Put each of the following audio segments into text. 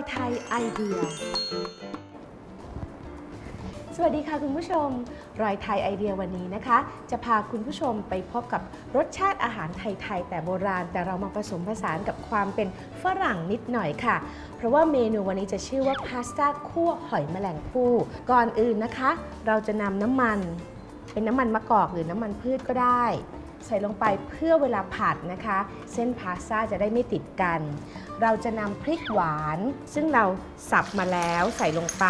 ยไทยไอเดีย สวัสดีค่ะคุณผู้ชม รอยไทยไอเดียวันนี้นะคะ จะพาคุณผู้ชมไปพบกับรสชาติอาหารไทยๆแต่โบราณ แต่เรามาผสมผสานกับความเป็นฝรั่งนิดหน่อยค่ะ เพราะว่าเมนูวันนี้จะชื่อว่าพาสต้าคั่วหอยแมลงภู่ก่อนอื่นนะคะ เราจะนำน้ำมัน เป็นน้ำมันมะกอกหรือน้ำมันพืชก็ได้ ใส่ลงไปเพื่อเวลาผัดนะคะ เส้นพาสต้าจะได้ไม่ติดกัน เราจะนำพริกหวาน ซึ่งเราสับมาแล้วใส่ลงไป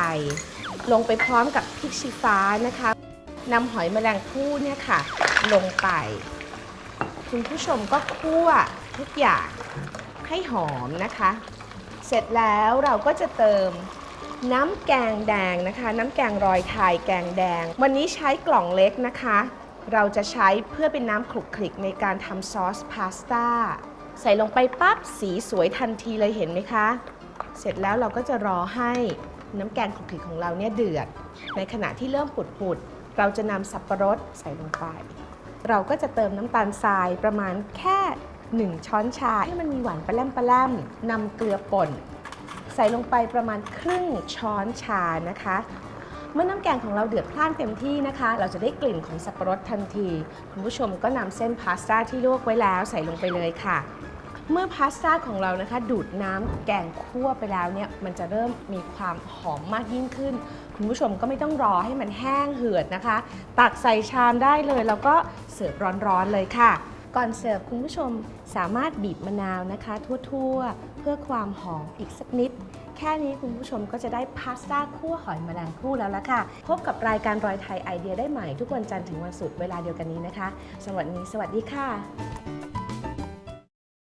ลงไปพร้อมกับพริกชี้ฟ้านะคะนำหอยแมลงภู่เนี่ยค่ะ ลงไป คุณผู้ชมก็คั่วทุกอย่างให้หอมนะคะ เสร็จแล้วเราก็จะเติมน้ำแกงแดงนะคะ น้ำแกงรอยไทยแกงแดง วันนี้ใช้กล่องเล็กนะคะ เราจะใช้เพื่อเป็นน้ำคลุกคลิกในการทำซอสพาสต้าใส่ลงไปปั๊บสีสวยทันทีเลยเห็นไหมคะ เสร็จแล้วเราก็จะรอให้น้ำแกงคลุกคลิกของเราเนี่ยเดือด ในขณะที่เริ่มปุดๆเราจะนำสับปะรดใส่ลงไป เราก็จะเติมน้ำตาลทรายประมาณแค่ 1 ช้อนชาให้มันมีหวานปลาแรมปลาแรมนำเกลือป่น ใส่ลงไปประมาณครึ่งช้อนชานะคะ เมื่อน้ำแกงของเราเดือดพล่านเต็มที่นะคะ เราจะได้กลิ่นของสับปะรดทันที คุณผู้ชมก็นำเส้นพาสต้าที่ลวกไว้แล้วใส่ลงไปเลยค่ะ เมื่อพาสต้าของเรานะคะ ดูดน้ำแกงคั่วไปแล้วเนี่ยมันจะเริ่มมีความหอมมากยิ่งขึ้น คุณผู้ชมก็ไม่ต้องรอให้มันแห้งเหือดนะคะ ตักใส่ชามได้เลย แล้วก็เสิร์ฟร้อนๆเลยค่ะก่อนเสิร์ฟคุณผู้ชมสามารถบีบมะนาวนะคะ ทั่วๆ เพื่อความหอมอีกสักนิด แค่นี้คุณผู้ชมก็จะได้พาสต้าคั่วหอยแมลงภู่แล้วละค่ะ พบกับรายการรอยไทยไอเดียได้ใหม่ทุกวันจันทร์ถึงวันศุกร์เวลาเดียวกันนี้นะคะสวัสดีสวัสดีค่ะ